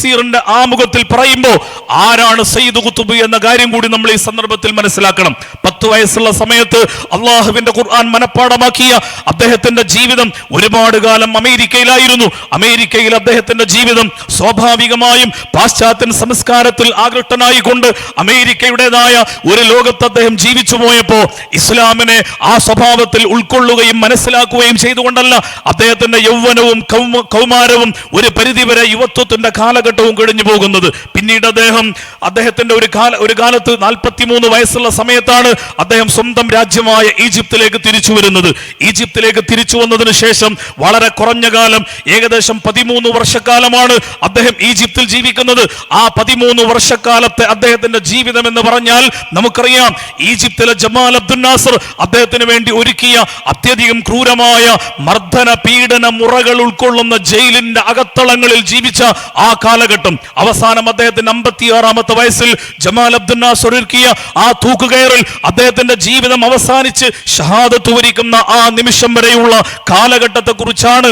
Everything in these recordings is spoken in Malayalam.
തഫ്സീറിന്റെ ആമുഖത്തിൽ പറയുമ്പോൾ ആരാണ് സയ്യിദ് കുത്തുബ് എന്ന കാര്യം കൂടി നമ്മൾ ഈ സന്ദർഭത്തിൽ മനസ്സിലാക്കണം. പത്ത് വയസ്സുള്ള സമയത്ത് അള്ളാഹുവിന്റെ ഖുർആൻ മനഃപ്പാടമാക്കിയ അദ്ദേഹത്തിന്റെ ജീവിതം ഒരുപാട് കാലം അമേരിക്കയിലായിരുന്നു. അമേരിക്കയിൽ അദ്ദേഹത്തിന്റെ ജീവിതം സ്വാഭാവികമായും പാശ്ചാത്യ സംസ്കാരത്തിൽ ആകൃഷ്ടനായിക്കൊണ്ട് അമേരിക്കയുടേതായ ഒരു ലോകത്ത് അദ്ദേഹം ജീവിച്ചു പോയപ്പോ ഇസ്ലാമിനെ ആ സ്വഭാവത്തിൽ ഉൾക്കൊള്ളുകയും മനസ്സിലാക്കുകയും ചെയ്തുകൊണ്ടല്ല അദ്ദേഹത്തിന്റെ യൗവനവും കൗമാരവും ഒരു പരിധിവരെ യുവത്വത്തിന്റെ കാലഘട്ടവും കഴിഞ്ഞു പോകുന്നത്. പിന്നീട് അദ്ദേഹം അദ്ദേഹത്തിന്റെ ഒരു കാല ഒരു കാലത്ത് നാൽപ്പത്തിമൂന്ന് വയസ്സുള്ള സമയത്താണ് അദ്ദേഹം സ്വന്തം രാജ്യമായ ഈജിപ്തിലേക്ക് തിരിച്ചു വരുന്നത്. ഈജിപ്തിലേക്ക് തിരിച്ചു വന്നതിന് ശേഷം വളരെ കുറഞ്ഞ കാലം ഏകദേശം പതിമൂന്ന് വർഷക്കാലമാണ് അദ്ദേഹം ഈജിപ്തിൽ ജീവിക്കുന്നത്. ആ പതിമൂന്ന് വർഷക്കാലത്തെ അദ്ദേഹത്തിന്റെ ജീവിതം എന്ന് പറഞ്ഞാൽ നമുക്കറിയാം ഈജിപ്തിലെ ജമാൽ അബ്ദുൽ നാസർ അദ്ദേഹത്തിന് വേണ്ടി ഒരുക്കിയ അത്യധികം ക്രൂരമായ മർദ്ദന പീഡന മുറകൾ ഉൾക്കൊള്ളുന്ന ജയിലിന്റെ അകത്തളങ്ങളിൽ ജീവിച്ച ആ കാലഘട്ടം അവസാനം അദ്ദേഹത്തിന്റെ അമ്പത്തിയാറാമത്തെ വയസ്സിൽ ജമാൽ അബ്ദുൽ നാസർ ഒരുക്കിയ ആ തൂക്കുകയറിൽ അദ്ദേഹത്തിന്റെ ജീവിതം അവസാനിച്ച് ഷഹാദത്ത് വരിക്കുന്ന ആ നിമിഷം വരെയുള്ള കാലഘട്ടത്തെ കുറിച്ചാണ്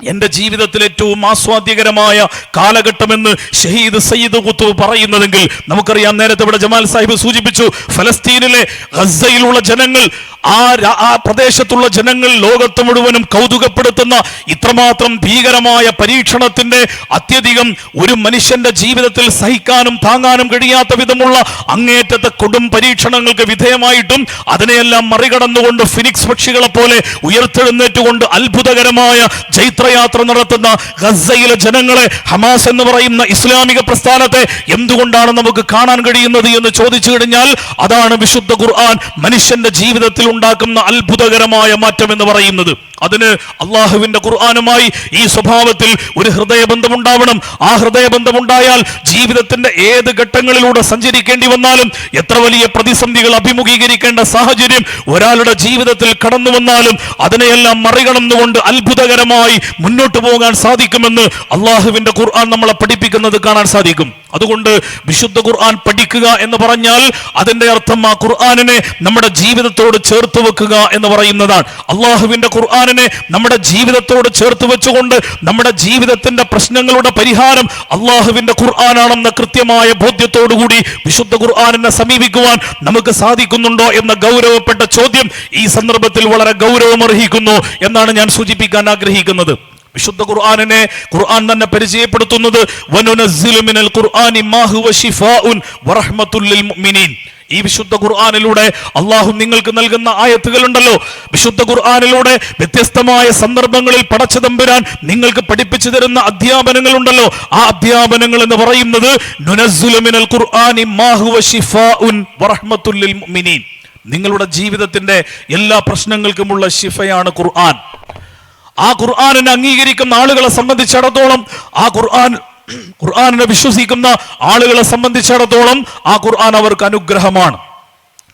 എന്റെ ജീവിതത്തിൽ ഏറ്റവും ആസ്വാദ്യകരമായ കാലഘട്ടമെന്ന് ഷഹീദ് സയ്യിദ് കുത്തുബ് പറയുന്നതെങ്കിൽ നമുക്കറിയാം നേരത്തെ ഇവിടെ ജമാൽ സാഹിബ് സൂചിപ്പിച്ചു ഫലസ്തീനിലെ ഗസയിലുള്ള ജനങ്ങൾ ആ ആ പ്രദേശത്തുള്ള ജനങ്ങൾ ലോകത്ത് മുഴുവനും കൗതുകപ്പെടുത്തുന്ന ഇത്രമാത്രം ഭീകരമായ പരീക്ഷണത്തിന്റെ അത്യധികം ഒരു മനുഷ്യന്റെ ജീവിതത്തിൽ സഹിക്കാനും താങ്ങാനും കഴിയാത്ത വിധമുള്ള അങ്ങേറ്റത്തെ കൊടും പരീക്ഷണങ്ങൾക്ക് വിധേയമായിട്ടും അതിനെയെല്ലാം മറികടന്നുകൊണ്ട് ഫിനിക്സ് പക്ഷികളെ പോലെ ഉയർത്തെഴുന്നേറ്റുകൊണ്ട് അത്ഭുതകരമായ ജൈത്രയാത്ര നടത്തുന്ന ഗസയിലെ ജനങ്ങളെ ഹമാസ് എന്ന് പറയുന്ന ഇസ്ലാമിക പ്രസ്ഥാനത്തെ എന്തുകൊണ്ടാണ് നമുക്ക് കാണാൻ കഴിയുന്നത് എന്ന് ചോദിച്ചു കഴിഞ്ഞാൽ അതാണ് വിശുദ്ധ ഖുർആൻ മനുഷ്യന്റെ ജീവിതത്തിൽ ഉണ്ടാക്കുന്ന അത്ഭുതകരമായ മാറ്റം എന്ന് പറയുന്നത്. അതിന് അള്ളാഹുവിന്റെ ഖുർആാനുമായി ഈ സ്വഭാവത്തിൽ ഒരു ഹൃദയബന്ധം ഉണ്ടാവണം ആ ഹൃദയബന്ധം ഉണ്ടായാൽ ജീവിതത്തിന്റെ ഏത് ഘട്ടങ്ങളിലൂടെ സഞ്ചരിക്കേണ്ടി വന്നാലും എത്ര വലിയ പ്രതിസന്ധികൾ അഭിമുഖീകരിക്കേണ്ട സാഹചര്യം ഒരാളുടെ ജീവിതത്തിൽ കടന്നു വന്നാലും അതിനെയെല്ലാം മറികടന്നുകൊണ്ട് അത്ഭുതകരമായി മുന്നോട്ട് പോകാൻ സാധിക്കുമെന്ന് അള്ളാഹുവിന്റെ ഖുർആൻ നമ്മളെ പഠിപ്പിക്കുന്നത് കാണാൻ സാധിക്കും. അതുകൊണ്ട് വിശുദ്ധ ഖുർആൻ പഠിക്കുക എന്ന് പറഞ്ഞാൽ അതിന്റെ അർത്ഥം ആ ഖുർആാനിനെ നമ്മുടെ ജീവിതത്തോട് ചേർത്ത് വെക്കുക എന്ന് പറയുന്നതാണ്. അള്ളാഹുവിന്റെ ഖുർആാനെ നമ്മുടെ ജീവിതത്തോട് ചേർത്ത് വെച്ചുകൊണ്ട് നമ്മുടെ ജീവിതത്തിന്റെ പ്രശ്നങ്ങളുടെ പരിഹാരം അള്ളാഹുവിന്റെ ഖുർആാനാണെന്ന കൃത്യമായ ബോധ്യത്തോടുകൂടി വിശുദ്ധ ഖുർആാനെ സമീപിക്കുവാൻ നമുക്ക് സാധിക്കുന്നുണ്ടോ എന്ന ഗൗരവപ്പെട്ട ചോദ്യം ഈ സന്ദർഭത്തിൽ വളരെ ഗൗരവമർഹിക്കുന്നു എന്നാണ് ഞാൻ സൂചിപ്പിക്കാൻ ആഗ്രഹിക്കുന്നത്. വിശുദ്ധ ഖുർആനിനെ ഖുർആൻ തന്നെ പരിചയപ്പെടുത്തുന്നത് ഖുർആനി വറഹ്മത്തുൽ മുഅ്മിനീൻ. ഈ വിശുദ്ധ ഖുർആാനിലൂടെ അള്ളാഹു നിങ്ങൾക്ക് നൽകുന്ന ആയത്തുകളുണ്ടല്ലോ. വിശുദ്ധ ഖുർആാനിലൂടെ വ്യത്യസ്തമായ സന്ദർഭങ്ങളിൽ പടച്ചതമ്പുരാൻ നിങ്ങൾക്ക് പഠിപ്പിച്ചു തരുന്ന അധ്യാപനങ്ങളുണ്ടല്ലോ. ആ അധ്യാപനങ്ങൾ എന്ന് പറയുന്നത് വറഹ്മത്തുൽ മുഅ്മിനീൻ. നിങ്ങളുടെ ജീവിതത്തിന്റെ എല്ലാ പ്രശ്നങ്ങൾക്കുമുള്ള ശിഫയാണ് ഖുർആൻ. ആ ഖുർആാനിനെ അംഗീകരിക്കുന്ന ആളുകളെ സംബന്ധിച്ചിടത്തോളം ആ ഖുർആൻ ഖുർആാനിനെ വിശ്വസിക്കുന്ന ആളുകളെ സംബന്ധിച്ചിടത്തോളം ആ ഖുർആൻ അവർക്ക് അനുഗ്രഹമാണ്.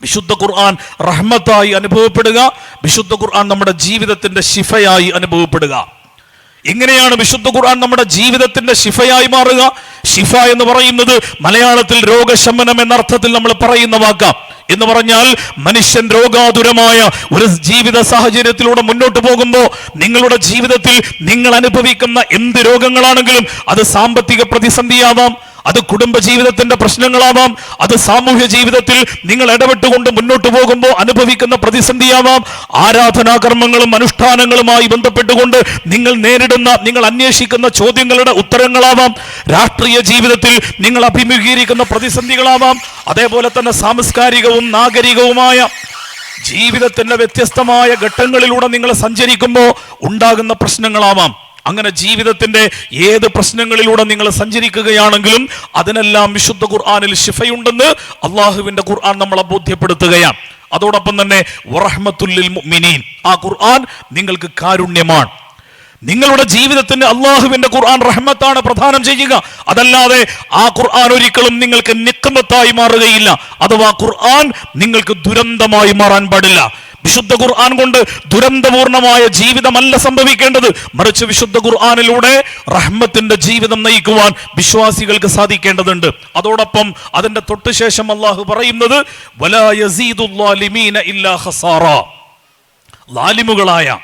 വിശുദ്ധ ഖുർആൻ റഹ്മത്തായി അനുഭവപ്പെടുക വിശുദ്ധ ഖുർആൻ നമ്മുടെ ജീവിതത്തിന്റെ ശിഫയായി അനുഭവപ്പെടുക. എങ്ങനെയാണ് വിശുദ്ധ ഖുർആൻ നമ്മുടെ ജീവിതത്തിന്റെ ശിഫയായി മാറുക? ശിഫ എന്ന് പറയുന്നത് മലയാളത്തിൽ രോഗശമനം എന്ന അർത്ഥത്തിൽ നമ്മൾ പറയുന്ന വാക്കാം. എന്ന് പറഞ്ഞാൽ മനുഷ്യൻ രോഗാതുരമായ ഒരു ജീവിത സാഹചര്യത്തിലൂടെ മുന്നോട്ട് പോകുമ്പോൾ നിങ്ങളുടെ ജീവിതത്തിൽ നിങ്ങൾ അനുഭവിക്കുന്ന എന്ത് രോഗങ്ങളാണെങ്കിലും അത് സാമ്പത്തിക പ്രതിസന്ധിയാവാം. അത് കുടുംബ ജീവിതത്തിന്റെ പ്രശ്നങ്ങളാവാം അത് സാമൂഹ്യ ജീവിതത്തിൽ നിങ്ങൾ ഇടപെട്ടുകൊണ്ട് മുന്നോട്ട് പോകുമ്പോൾ അനുഭവിക്കുന്ന പ്രതിസന്ധിയാവാം. ആരാധനാകർമ്മങ്ങളും അനുഷ്ഠാനങ്ങളുമായി ബന്ധപ്പെട്ടുകൊണ്ട് നിങ്ങൾ നേരിടുന്ന നിങ്ങൾ അന്വേഷിക്കുന്ന ചോദ്യങ്ങളുടെ ഉത്തരങ്ങളാവാം. രാഷ്ട്രീയ ജീവിതത്തിൽ നിങ്ങൾ അഭിമുഖീകരിക്കുന്ന പ്രതിസന്ധികളാവാം. അതേപോലെ തന്നെ സാംസ്കാരികവും നാഗരികവുമായ ജീവിതത്തിന്റെ വ്യത്യസ്തമായ ഘട്ടങ്ങളിലൂടെ നിങ്ങൾ സഞ്ചരിക്കുമ്പോൾ ഉണ്ടാകുന്ന പ്രശ്നങ്ങളാവാം. അങ്ങനെ ജീവിതത്തിന്റെ ഏത് പ്രശ്നങ്ങളിലൂടെ നിങ്ങൾ സഞ്ചരിക്കുകയാണെങ്കിലും അതിനെല്ലാം വിശുദ്ധ ഖുർആാനിൽ ശിഫയുണ്ടെന്ന് അള്ളാഹുവിന്റെ ഖുർആൻ നമ്മളെ ബോധ്യപ്പെടുത്തുകയാണ്. അതോടൊപ്പം തന്നെ വറഹ്മത്തുല്ലിൽ മിനീൻ ആ ഖുർആൻ നിങ്ങൾക്ക് കാരുണ്യമാണ്. നിങ്ങളുടെ ജീവിതത്തിന് അള്ളാഹുവിന്റെ ഖുർആൻ റഹ്മത്താണ് പ്രധാനം ചെയ്യുക. അതല്ലാതെ ആ ഖുർആൻ ഒരിക്കലും നിങ്ങൾക്ക് നിക്കമത്തായി മാറുകയില്ല. അഥവാ ഖുർആൻ നിങ്ങൾക്ക് ദുരന്തമായി മാറാൻ പാടില്ല. വിശുദ്ധ ഖുർആൻ കൊണ്ട് ദുരന്തപൂർണമായ ജീവിതമല്ല സംഭവിക്കേണ്ടത്. മറിച്ച് വിശുദ്ധ ഖുർആാനിലൂടെ റഹ്മത്തിന്റെ ജീവിതം നയിക്കുവാൻ വിശ്വാസികൾക്ക് സാധിക്കേണ്ടതുണ്ട്. അതോടൊപ്പം അതിന്റെ തൊട്ടുശേഷം അള്ളാഹു പറയുന്നത് ലാലിമുകളായ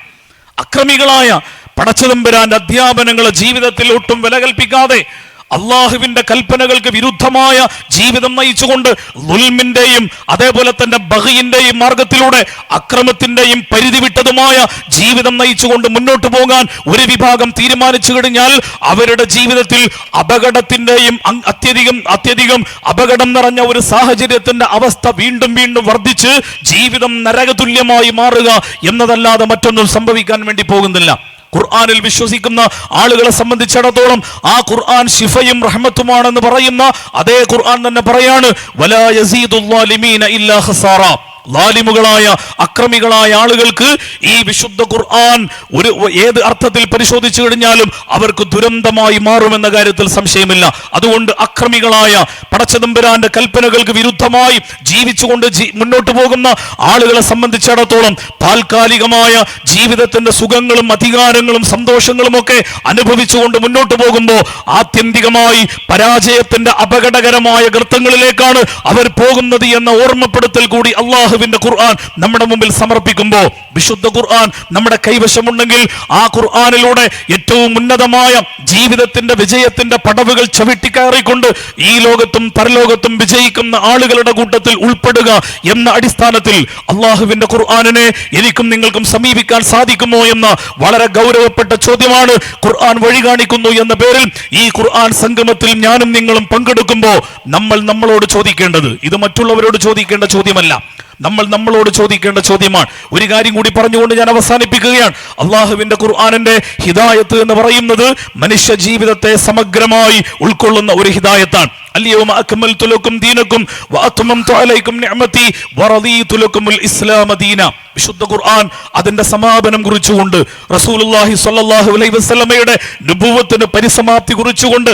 അക്രമികളായ പടച്ചതമ്പുരാന്റെ അധ്യാപനങ്ങളെ ജീവിതത്തിൽ ഒട്ടും വില കൽപ്പിക്കാതെ അള്ളാഹുവിന്റെ കൽപ്പനകൾക്ക് വിരുദ്ധമായ ജീവിതം നയിച്ചുകൊണ്ട് ലുൽമിന്റെയും അതേപോലെ തന്നെ ബഹിന്റെയും മാർഗത്തിലൂടെ അക്രമത്തിന്റെയും പരിധി വിട്ടതുമായ ജീവിതം നയിച്ചുകൊണ്ട് മുന്നോട്ട് പോകാൻ ഒരു വിഭാഗം തീരുമാനിച്ചു കഴിഞ്ഞാൽ അവരുടെ ജീവിതത്തിൽ അപകടത്തിന്റെയും അത്യധികം അത്യധികം അപകടം നിറഞ്ഞ ഒരു സാഹചര്യത്തിന്റെ അവസ്ഥ വീണ്ടും വീണ്ടും വർദ്ധിച്ച് ജീവിതം നരകതുല്യമായി മാറുക എന്നതല്ലാതെ മറ്റൊന്നും സംഭവിക്കാൻ വേണ്ടി പോകുന്നില്ല. ഖുർആനിൽ വിശ്വസിക്കുന്ന ആളുകളെ സംബന്ധിച്ചിടത്തോളം ആ ഖുർആൻ ശിഫയും റഹ്മത്തുമാണെന്ന് പറയുന്ന അതേ ഖുർആൻ തന്നെ പറയാണ് വലാ യസീദുദ്ദാലിമീന ഇല്ലാ ഖസാറ. ലാലിമുകളായ അക്രമികളായ ആളുകൾക്ക് ഈ വിശുദ്ധ ഖുർആൻ ഒരു ഏത് അർത്ഥത്തിൽ പരിശോധിച്ചു കഴിഞ്ഞാലും അവർക്ക് ദുരന്തമായി മാറുമെന്ന കാര്യത്തിൽ സംശയമില്ല. അതുകൊണ്ട് അക്രമികളായ പടച്ചതമ്പുരാന്റെ കൽപ്പനകൾക്ക് വിരുദ്ധമായി ജീവിച്ചുകൊണ്ട് മുന്നോട്ട് പോകുന്ന ആളുകളെ സംബന്ധിച്ചിടത്തോളം താൽക്കാലികമായ ജീവിതത്തിന്റെ സുഖങ്ങളും അധികാരങ്ങളും സന്തോഷങ്ങളും ഒക്കെ അനുഭവിച്ചുകൊണ്ട് മുന്നോട്ട് പോകുമ്പോൾ ആത്യന്തികമായി പരാജയത്തിന്റെ അപകടകരമായ ഗർത്തങ്ങളിലേക്കാണ് അവർ പോകുന്നത് എന്ന ഓർമ്മപ്പെടുത്തൽ കൂടി അള്ളാഹുവിന്റെ ഖുർആൻ നമ്മുടെ മുമ്പിൽ സമർപ്പിക്കുമ്പോൾ വിശുദ്ധ ഖുർആൻ നമ്മുടെ കൈവശമുണ്ടെങ്കിൽ ആ ഖുർആാനിലൂടെ ഏറ്റവും ഉന്നതമായ ജീവിതത്തിന്റെ വിജയത്തിന്റെ പടവുകൾ ചവിട്ടിക്കയറിക്കൊണ്ട് ഈ ലോകത്തും പരലോകത്തും വിജയിക്കുന്ന ആളുകളുടെ കൂട്ടത്തിൽ ഉൾപ്പെടുക എന്ന അടിസ്ഥാനത്തിൽ അള്ളാഹുവിന്റെ ഖുർആാനിനെ എനിക്കും നിങ്ങൾക്കും സമീപിക്കാൻ സാധിക്കുമോ എന്ന വളരെ ഗൗരവപ്പെട്ട ചോദ്യമാണ് ഖുർആൻ വഴി കാണിക്കുന്നു എന്ന പേരിൽ ഈ ഖുർആൻ സംഗമത്തിൽ ഞാനും നിങ്ങളും പങ്കെടുക്കുമ്പോൾ നമ്മൾ നമ്മളോട് ചോദിക്കേണ്ടത്. ഇത് മറ്റുള്ളവരോട് ചോദിക്കേണ്ട ചോദ്യമല്ല. നമ്മൾ നമ്മളോട് ചോദിക്കേണ്ട ചോദ്യമാണ് ഒരു കാര്യം കൂടി പറഞ്ഞുകൊണ്ട് ഞാൻ അവസാനിപ്പിക്കുകയാണ് അള്ളാഹുവിന്റെ ഖുർആാനിന്റെ ഹിദായത്ത് എന്ന് പറയുന്നത് മനുഷ്യ ജീവിതത്തെ സമഗ്രമായി ഉൾക്കൊള്ളുന്ന ഒരു ഹിദായത്താണ് اليوم أكملت لكم دينكم وأتممت عليكم نعمتي ورضيت لكم الإسلام دينا വിശുദ്ധ ഖുർആൻ അതിന്റെ സമാപനം കുറിച്ചുകൊണ്ട് റസൂലുള്ളാഹി സ്വല്ലല്ലാഹു അലൈഹി വസല്ലമയുടെ നുബുവത്തിന് പരിസമാപ്തി കുറിച്ചുകൊണ്ട്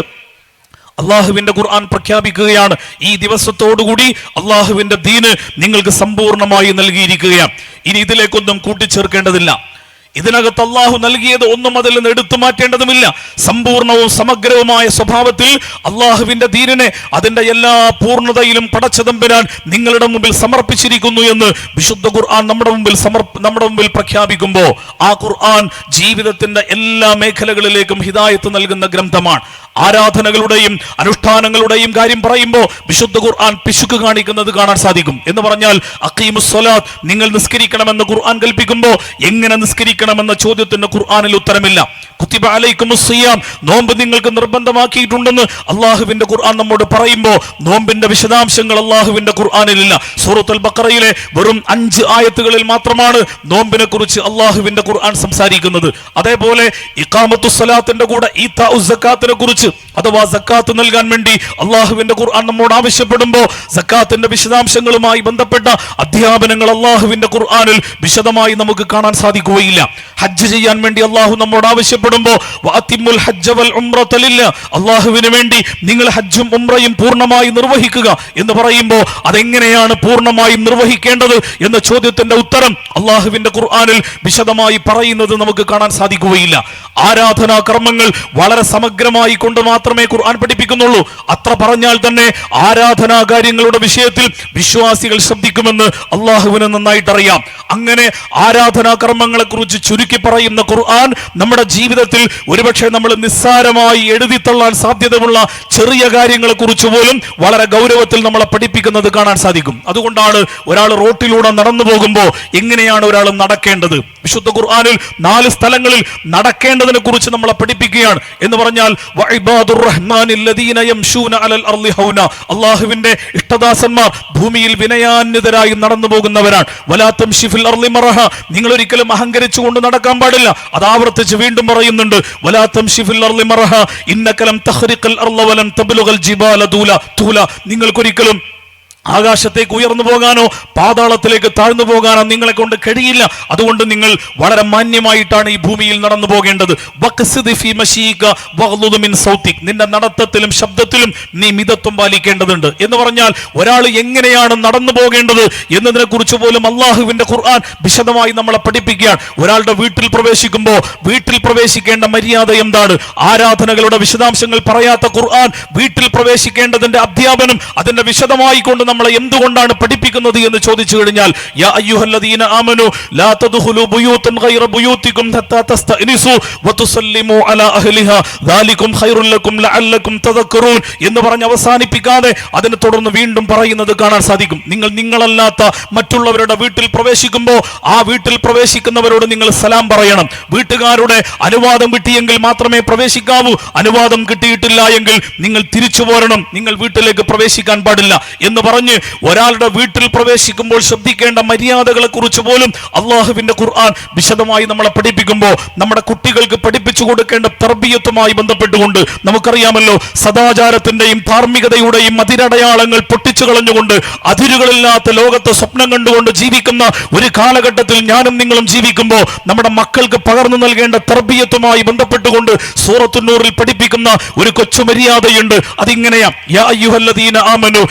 അള്ളാഹുവിന്റെ ഖുർആൻ പ്രഖ്യാപിക്കുകയാണ്. ഈ ദിവസത്തോടുകൂടി അള്ളാഹുവിന്റെ ദീന് നിങ്ങൾക്ക് സമ്പൂർണമായി നൽകിയിരിക്കുകയാണ്. ഇനി ഇതിലേക്കൊന്നും കൂട്ടിച്ചേർക്കേണ്ടതില്ല. ഇതിനകത്ത് അള്ളാഹു നൽകിയത് ഒന്നും അതിൽ നിന്ന് എടുത്തു മാറ്റേണ്ടതുമില്ല. സമ്പൂർണവും സമഗ്രവുമായ സ്വഭാവത്തിൽ അള്ളാഹുവിന്റെ ദീനിനെ അതിന്റെ എല്ലാ പൂർണതയിലും പടച്ചതമ്പരാൻ നിങ്ങളുടെ മുമ്പിൽ സമർപ്പിച്ചിരിക്കുന്നു എന്ന് വിശുദ്ധ ഖുർആൻ നമ്മുടെ മുമ്പിൽ നമ്മുടെ മുമ്പിൽ പ്രഖ്യാപിക്കുമ്പോൾ ആ ഖുർആൻ ജീവിതത്തിന്റെ എല്ലാ മേഖലകളിലേക്കും ഹിതായത്ത് നൽകുന്ന ഗ്രന്ഥമാണ്. ആരാധനകളുടെയും അനുഷ്ഠാനങ്ങളുടെയും കാര്യം പറയുമ്പോൾ വിശുദ്ധ ഖുർആൻ പിശുക്ക് കാണിക്കുന്നത് കാണാൻ സാധിക്കും. എന്ന് പറഞ്ഞാൽ അക്കീമുസ്വലാത്ത് നിങ്ങൾ നിസ്കരിക്കണമെന്ന് ഖുർആൻ കൽപ്പിക്കുമ്പോൾ എങ്ങനെ നിസ്കരിക്കണമെന്ന ചോദ്യത്തിന് ഖുർആനിൽ ഉത്തരമില്ല. കുത്തിബ നോമ്പ് നിങ്ങൾക്ക് നിർബന്ധമാക്കിയിട്ടുണ്ടെന്ന് അള്ളാഹുവിന്റെ ഖുർആൻ നമ്മോട് പറയുമ്പോൾ നോമ്പിന്റെ വിശദാംശങ്ങൾ അള്ളാഹുവിന്റെ ഖുർആനിലില്ല. സൂറത്തുൽ ബക്കറയിലെ വെറും അഞ്ച് ആയത്തുകളിൽ മാത്രമാണ് നോമ്പിനെ കുറിച്ച് അള്ളാഹുവിന്റെ ഖുർആൻ സംസാരിക്കുന്നത്. അതേപോലെ ഇഖാമത്തു സലാത്തിന്റെ കൂടെ ഈ സക്കാത്തിനെ കുറിച്ച് അഥവാ സക്കാത്ത് നൽകാൻ വേണ്ടി അള്ളാഹുവിന്റെ ഖുർആൻ നമ്മോട് ആവശ്യപ്പെടുമ്പോൾ സക്കാത്തിന്റെ വിശദാംശങ്ങളുമായി ബന്ധപ്പെട്ട അധ്യാപനങ്ങൾ അള്ളാഹുവിന്റെ ഖുർആനിൽ വിശദമായി നമുക്ക് കാണാൻ സാധിക്കുകയില്ല ഹജ്ജ് ചെയ്യാൻ വേണ്ടി അള്ളാഹു നമ്മോട് ആവശ്യപ്പെടുമ്പോൾ. അള്ളാഹുവിന് വേണ്ടി നിങ്ങൾ ഹജ്ജും ഉംറയും പൂർണമായി നിർവഹിക്കുക എന്ന് പറയുമ്പോൾ അതെങ്ങനെയാണ് പൂർണമായും നിർവഹിക്കേണ്ടത് എന്ന ചോദ്യത്തിന്റെ ഉത്തരം അള്ളാഹുവിന്റെ ഖുർആനിൽ വിശദമായി പറയുന്നത് നമുക്ക് കാണാൻ സാധിക്കുകയില്ല ആരാധനാ കർമ്മങ്ങൾ വളരെ സമഗ്രമായി കൊണ്ട് മാത്രമേ ഖുർആൻ പഠിപ്പിക്കുന്നുള്ളൂ. അത്ര പറഞ്ഞാൽ തന്നെ ആരാധനാ കാര്യങ്ങളുടെ വിഷയത്തിൽ വിശ്വാസികൾ ശ്രദ്ധിക്കുമെന്ന് അള്ളാഹുവിന് നന്നായിട്ട് അറിയാം അങ്ങനെ ആരാധനാ കർമ്മങ്ങളെ കുറിച്ച് ചുരുക്കി പറയുന്ന ഖുർആൻ നമ്മുടെ ജീവിതത്തിൽ ഒരുപക്ഷെ നമ്മൾ നിസ്സാരമായി എഴുതിത്തള്ളാൻ സാധ്യതയുള്ള ചെറിയ കാര്യങ്ങളെ കുറിച്ച് പോലും വളരെ ഗൗരവത്തിൽ നമ്മളെ പഠിപ്പിക്കുന്നത് കാണാൻ സാധിക്കും. അതുകൊണ്ടാണ് ഒരാൾ റോട്ടിലൂടെ നടന്നു പോകുമ്പോൾ എങ്ങനെയാണ് ഒരാൾ നടക്കേണ്ടത്? വിശുദ്ധ ഖുർആാനിൽ നാല് സ്ഥലങ്ങളിൽ നടക്കേണ്ടതിനെ കുറിച്ച് നമ്മളെ പഠിപ്പിക്കുകയാണ്. എന്ന് പറഞ്ഞാൽ അള്ളാഹുവിന്റെ ഇഷ്ടദാസന്മാർ ഭൂമിയിൽ വിനയാന്യതരായി നടന്നു പോകുന്നവരാണ്. വലാത്തും ഷിഫിൽ അർളി മറഹ. നിങ്ങൾ ഒരിക്കലും അഹങ്കരിച്ചുകൊണ്ട് നടക്കാൻ പാടില്ല. അത് ആവർത്തിച്ച് വീണ്ടും പറയുന്നുണ്ട്. വലാത്തം ഷിഫിൽ അർളി മറഹ. ഇന്നകലം തഖ്രിഖൽ അർള വലം തബ്ലുഗൽ ജിബാല ദൂല തൂല നിങ്ങൾക്കൊരിക്കലും ആകാശത്തേക്ക് ഉയർന്നു പോകാനോ പാതാളത്തിലേക്ക് താഴ്ന്നു പോകാനോ നിങ്ങളെ കൊണ്ട് കഴിയില്ല. അതുകൊണ്ട് നിങ്ങൾ വളരെ മാന്യമായിട്ടാണ് ഈ ഭൂമിയിൽ നടന്നു പോകേണ്ടത്. നിന്റെ നടത്തത്തിലും ശബ്ദത്തിലും നീ മിതത്വം പാലിക്കേണ്ടതുണ്ട്. എന്ന് പറഞ്ഞാൽ ഒരാൾ എങ്ങനെയാണ് നടന്നു പോകേണ്ടത് എന്നതിനെ കുറിച്ച് പോലും അള്ളാഹുവിന്റെ ഖുർആൻ വിശദമായി നമ്മളെ പഠിപ്പിക്കുകയാണ്. ഒരാളുടെ വീട്ടിൽ പ്രവേശിക്കുമ്പോൾ വീട്ടിൽ പ്രവേശിക്കേണ്ട മര്യാദ എന്താണ്? ആരാധനകളുടെ വിശദാംശങ്ങൾ പറയാത്ത ഖുർആൻ വീട്ടിൽ പ്രവേശിക്കേണ്ടതിന്റെ അധ്യാപനം അതിന്റെ വിശദമായി കൊണ്ട് നമ്മളെ എന്തുകൊണ്ടാണ് പഠിപ്പിക്കുന്നത് എന്ന് ചോദിച്ചു കഴിഞ്ഞാൽ യാ അയ്യുഹല്ലദീന ലാ തദ്ഖുലു ഗൈറ അലാ അഹ്ലിഹാ ദാലികും ലക്കും തദക്കറൂൻ എന്ന് പറഞ്ഞ് അവസാനിപ്പിക്കാതെ അതിനെ തുടർന്ന് വീണ്ടും പറയുന്നത് കാണാൻ സാധിക്കും. നിങ്ങൾ നിങ്ങളല്ലാത്ത മറ്റുള്ളവരുടെ വീട്ടിൽ പ്രവേശിക്കുമ്പോൾ ആ വീട്ടിൽ പ്രവേശിക്കുന്നവരോട് നിങ്ങൾ സലാം പറയണം. വീട്ടുകാരുടെ അനുവാദം കിട്ടിയെങ്കിൽ മാത്രമേ പ്രവേശിക്കാവൂ. അനുവാദം കിട്ടിയിട്ടില്ല എങ്കിൽ നിങ്ങൾ തിരിച്ചു പോരണം. നിങ്ങൾ വീട്ടിലേക്ക് പ്രവേശിക്കാൻ പാടില്ല എന്ന് പറഞ്ഞ് ഒരാളുടെ വീട്ടിൽ പ്രവേശിക്കുമ്പോൾ ശ്രദ്ധിക്കേണ്ട മര്യാദകളെ കുറിച്ച് പോലും അള്ളാഹുവിന്റെ ഖുർആൻ വിശദമായി നമ്മളെ പഠിപ്പിക്കുമ്പോൾ നമ്മുടെ കുട്ടികൾക്ക് പഠിപ്പിച്ചു കൊടുക്കേണ്ട തർബീയത്തുമായി ബന്ധപ്പെട്ടുകൊണ്ട് നമുക്കറിയാമല്ലോ സദാചാരത്തിന്റെയും ധാർമ്മികതയുടെയും അതിരടയാളങ്ങൾ പൊട്ടിച്ചു കളഞ്ഞുകൊണ്ട് അതിരുകളില്ലാത്ത ലോകത്തെ സ്വപ്നം കണ്ടുകൊണ്ട് ജീവിക്കുന്ന ഒരു കാലഘട്ടത്തിൽ ഞാനും നിങ്ങളും ജീവിക്കുമ്പോൾ നമ്മുടെ മക്കൾക്ക് പകർന്നു നൽകേണ്ട തർബീയത്തുമായി ബന്ധപ്പെട്ടുകൊണ്ട് സൂറത്തുന്നൂറിൽ പഠിപ്പിക്കുന്ന ഒരു കൊച്ചു മര്യാദയുണ്ട്. അതിങ്ങനെയാ യാ അയ്യുഹല്ലദീന ആമനു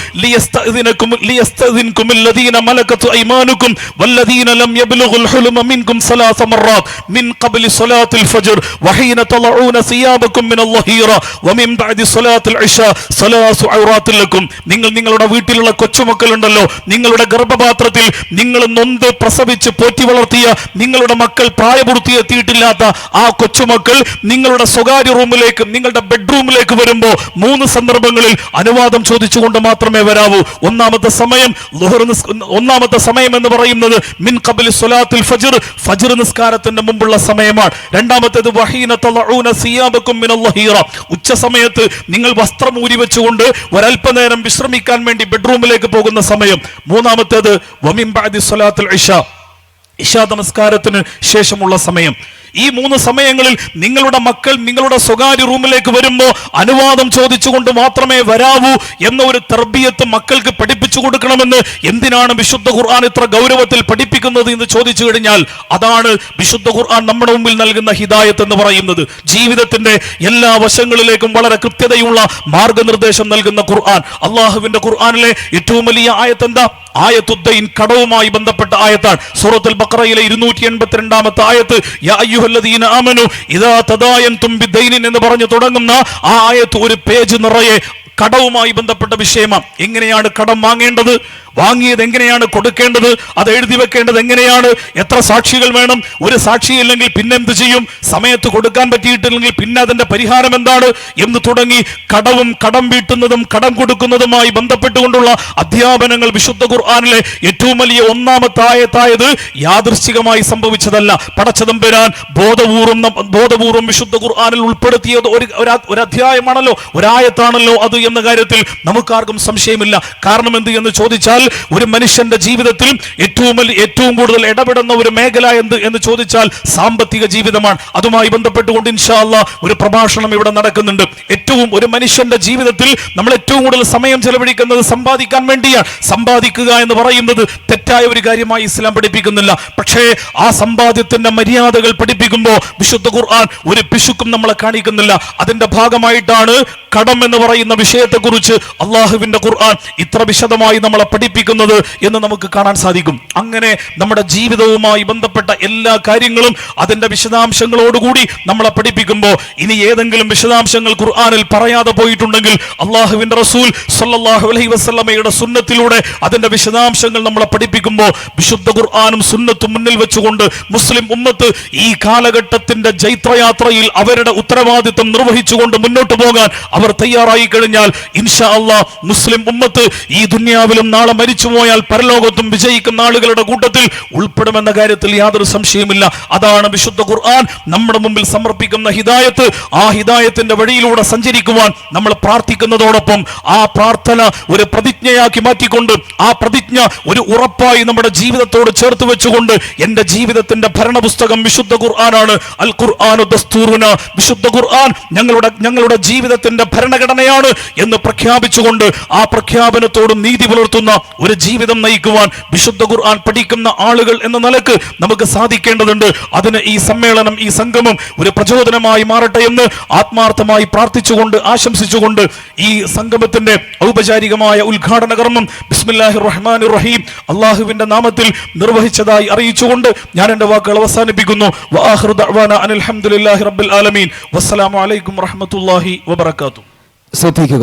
ലിയസ്തഅദിനകും ലിയസ്തഅദിൻകും الذين ملكت ايمانكم والذين لم يبلغوا الحلم منكم ثلاث مرات من قبل صلاه الفجر وحين تضعون ثيابكم من الظهيرة ومن بعد صلاه العشاء ثلاث عورات لكم നിങ്ങൾ നിങ്ങളുടെ വീട്ടിലുള്ള കൊച്ചുമക്കളുണ്ടല്ലോ നിങ്ങളുടെ ഗർഭപാത്രത്തിൽ നിങ്ങൾ നൊന്ത് പ്രസവിച്ച് പോറ്റി വളർത്തിയ നിങ്ങളുടെ മക്കൾ പ്രായപൂർത്തിയെത്തിയിട്ടില്ലാത്ത ആ കൊച്ചുമക്കൾ നിങ്ങളുടെ സ്വകാര്യ റൂമിലേക്ക് നിങ്ങളുടെ ബെഡ്റൂമിലേക്ക് വരുമ്പോൾ മൂന്ന് സന്ദർഭങ്ങളിൽ അനുവാദം ചോദിച്ചുകൊണ്ട് മാത്രമേ വരാവൂ ഒന്നാമത്തെ സമയം നിസ്- ഒന്നാമത്തെ സമയം എന്ന് പറയുന്നത് മിൻ കബിൽ സുലാത്തിൽ ഫജ്ർ. ഫജ്ർ നിസ്കാരത്തിന്റെ മുമ്പുള്ള സമയമാണ്. രണ്ടാമത്തേത് ഉച്ച സമയത്ത് നിങ്ങൾ വസ്ത്രം ഊരി വെച്ചുകൊണ്ട് ഒരല്പനേരം വിശ്രമിക്കാൻ വേണ്ടി ബെഡ്റൂമിലേക്ക് പോകുന്ന സമയം. മൂന്നാമത്തേത് വമിൻ ബഅദി സ്വലാത്തുൽ ഇഷ. ഇഷാ നമസ്കാരത്തിന് ശേഷമുള്ള സമയം. ഈ മൂന്ന് സമയങ്ങളിൽ നിങ്ങളുടെ മക്കൾ നിങ്ങളുടെ സ്വകാര്യ റൂമിലേക്ക് വരുമ്പോൾ അനുവാദം ചോദിച്ചുകൊണ്ട് മാത്രമേ വരാവൂ എന്ന ഒരു തർബീയത്ത് മക്കൾക്ക് പഠിപ്പിച്ചു കൊടുക്കണമെന്ന് എന്തിനാണ് വിശുദ്ധ ഖുർആൻ ഇത്ര ഗൗരവത്തിൽ പഠിപ്പിക്കുന്നത് എന്ന് ചോദിച്ചു കഴിഞ്ഞാൽ അതാണ് വിശുദ്ധ ഖുർആൻ നമ്മുടെ മുമ്പിൽ നൽകുന്ന ഹിദായത്ത് എന്ന് പറയുന്നത്. ജീവിതത്തിന്റെ എല്ലാ വശങ്ങളിലേക്കും വളരെ കൃത്യതയുള്ള മാർഗനിർദ്ദേശം നൽകുന്ന ഖുർആൻ. അള്ളാഹുവിന്റെ ഖുർആനിലെ ഏറ്റവും വലിയ ആയത്ത് എന്താ? ആയത്തുദ്ദൈൻ കടവുമായി ബന്ധപ്പെട്ട ആയത്താണ്. സൂറത്തുൽ ബഖറയിലെ ഇരുന്നൂറ്റി എൺപത്തിരണ്ടാമത്തെ ആയത്ത് ആമനു ഇദാ തദായൻതും ബിദൈനിൻ എന്ന് പറഞ്ഞു തുടങ്ങുന്ന ആ ആയത്ത് ഒരു പേജ് നിറയെ കടവുമായി ബന്ധപ്പെട്ട വിഷയമാണ് എങ്ങനെയാണ് കടം വാങ്ങേണ്ടത്? വാങ്ങിയത് എങ്ങനെയാണ് കൊടുക്കേണ്ടത്? അത് എഴുതി വെക്കേണ്ടത് എങ്ങനെയാണ്? എത്ര സാക്ഷികൾ വേണം? ഒരു സാക്ഷി ഇല്ലെങ്കിൽ പിന്നെ എന്ത് ചെയ്യും? സമയത്ത് കൊടുക്കാൻ പറ്റിയിട്ടില്ലെങ്കിൽ പിന്നെ അതിന്റെ പരിഹാരം എന്താണ്? എന്ന് തുടങ്ങി കടവും കടം വീട്ടുന്നതും കടം കൊടുക്കുന്നതുമായി ബന്ധപ്പെട്ടുകൊണ്ടുള്ള അധ്യാപനങ്ങൾ വിശുദ്ധ ഖുർആാനിലെ ഏറ്റവും വലിയ ഒന്നാമത്തെ ആയത്തായത് യാദൃശ്ചികമായി സംഭവിച്ചതല്ല. പടച്ചതമ്പുരാൻ ബോധപൂർവം ബോധപൂർവം വിശുദ്ധ ഖുർആാനിൽ ഉൾപ്പെടുത്തിയത് ഒരു- ഒരു അധ്യായമാണല്ലോ? ഒരായത്താണല്ലോ അത് എന്ന കാര്യത്തിൽ നമുക്കാർക്കും സംശയമില്ല. കാരണം എന്ത് എന്ന് ചോദിച്ചാൽ ഒരു മനുഷ്യന്റെ ജീവിതത്തിൽ ഏറ്റവും ഏറ്റവും കൂടുതൽ ഇടപെടുന്ന ഒരു മേഖല എന്ത് എന്ന് ചോദിച്ചാൽ സാമ്പത്തിക ജീവിതമാണ്. അതുമായി ബന്ധപ്പെട്ടുകൊണ്ട് ഇൻഷാല്ല ഒരു പ്രഭാഷണം ഇവിടെ നടക്കുന്നുണ്ട്. ഏറ്റവും ഒരു മനുഷ്യന്റെ ജീവിതത്തിൽ നമ്മൾ ഏറ്റവും കൂടുതൽ സമയം ചെലവഴിക്കുന്നത് സമ്പാദിക്കാൻ വേണ്ടിയാണ്. സമ്പാദിക്കുക എന്ന് പറയുന്നത് തെറ്റായ ഒരു കാര്യമായി ഇസ്ലാം പഠിപ്പിക്കുന്നില്ല. പക്ഷേ ആ സമ്പാദ്യത്തിന്റെ മര്യാദകൾ പഠിപ്പിക്കുമ്പോൾ വിശുദ്ധ ഖുർആൻ ഒരു പിശുക്കും നമ്മളെ കാണിക്കുന്നില്ല. അതിന്റെ ഭാഗമായിട്ടാണ് കടം എന്ന് പറയുന്ന വിഷയത്തെക്കുറിച്ച് അള്ളാഹുവിന്റെ ഖുർആൻ ഇത്ര വിശദമായി നമ്മളെ പഠിപ്പിക്കുന്നത് എന്ന് നമുക്ക് കാണാൻ സാധിക്കും. അങ്ങനെ നമ്മുടെ ജീവിതവുമായി ബന്ധപ്പെട്ട എല്ലാ കാര്യങ്ങളും അതിന്റെ വിശദാംശങ്ങളോടുകൂടി നമ്മളെ പഠിപ്പിക്കുമ്പോൾ ഇനി ഏതെങ്കിലും വിശദാംശങ്ങൾ ഖുർആാനിൽ പറയാതെ പോയിട്ടുണ്ടെങ്കിൽ അള്ളാഹുവിന്റെ റസൂൽ സല്ലാഹു അലൈഹി വസ്ലമയുടെ സുന്നത്തിലൂടെ അതിന്റെ വിശദാംശങ്ങൾ നമ്മളെ പഠിപ്പിക്കുമ്പോൾ വിശുദ്ധ ഖുർആാനും സുന്നത്തും മുന്നിൽ വെച്ചുകൊണ്ട് മുസ്ലിം ഉമ്മത്ത് ഈ കാലഘട്ടത്തിന്റെ ജൈത്രയാത്രയിൽ അവരുടെ ഉത്തരവാദിത്വം നിർവഹിച്ചുകൊണ്ട് മുന്നോട്ട് പോകാൻ അവർ തയ്യാറായി കഴിഞ്ഞാൽ ഇൻഷാ അള്ളാ മുസ്ലിം ഉമ്മത്ത് ഈ ദുന്യാവിലും നാളെ മരിച്ചു പോയാൽ പരലോകത്തും വിജയിക്കുന്ന ആളുകളുടെ കൂട്ടത്തിൽ ഉൾപ്പെടുമെന്ന കാര്യത്തിൽ യാതൊരു സംശയമില്ല അതാണ് വിശുദ്ധ ഖുർആൻ. നമ്മുടെ മുമ്പിൽ സമർപ്പിക്കുന്ന ഹിദായത്ത്. ആ ഹിദായത്തിന്റെ വഴിയിലൂടെ സഞ്ചരിക്കുവാൻ നമ്മൾ പ്രാർത്ഥിക്കുന്നതോടൊപ്പം ആ പ്രാർത്ഥന ഒരു പ്രതിജ്ഞയാക്കി മാറ്റിക്കൊണ്ട് ആ പ്രതിജ്ഞ ഒരു ഉറപ്പായി നമ്മുടെ ജീവിതത്തോട് ചേർത്ത് വെച്ചുകൊണ്ട് എന്റെ ജീവിതത്തിന്റെ ഭരണപുസ്തകം വിശുദ്ധ ഖുർആനാണ്. അൽ ഖുർആാനു ദസ്തൂറുന. വിശുദ്ധ ഖുർആൻ ഞങ്ങളുടെ ഞങ്ങളുടെ ജീവിതത്തിന്റെ ഭരണഘടനയാണ്. എന്ന് പ്രഖ്യാപിച്ചുകൊണ്ട് ആ പ്രഖ്യാപനത്തോട് നീതി പുലർത്തുന്ന ഒരു ജീവിതം നയിക്കുവാൻ വിശുദ്ധ ഖുർആൻ പഠിക്കുന്ന ആളുകൾ എന്ന നിലയ്ക്ക് നമുക്ക് സാധിക്കേണ്ടതുണ്ട്. അതിന് ഈ സമ്മേളനം ഈ സംഗമം ഒരു പ്രചോദനമായി മാറട്ടെ എന്ന് ആത്മാർത്ഥമായി പ്രാർത്ഥിച്ചുകൊണ്ട് ആശംസിച്ചുകൊണ്ട് ഈ സംഗമത്തിന്റെ ഔപചാരികമായ ഉദ്ഘാടന കർമ്മം ബിസ്മില്ലാഹി റഹ്മാൻ റഹീം അള്ളാഹുവിന്റെ നാമത്തിൽ നിർവഹിച്ചതായി അറിയിച്ചുകൊണ്ട് ഞാൻ എന്റെ വാക്കുകൾ അവസാനിപ്പിക്കുന്നു. വആഖിറു ദഅ്വാന അനിൽ ഹംദുലില്ലാഹി റബ്ബിൽ ആലമീൻ. വസ്സലാമു അലൈക്കും വറഹ്മത്തുള്ളാഹി വബറകാതുഹു. ശ്രദ്ധിക്കുക.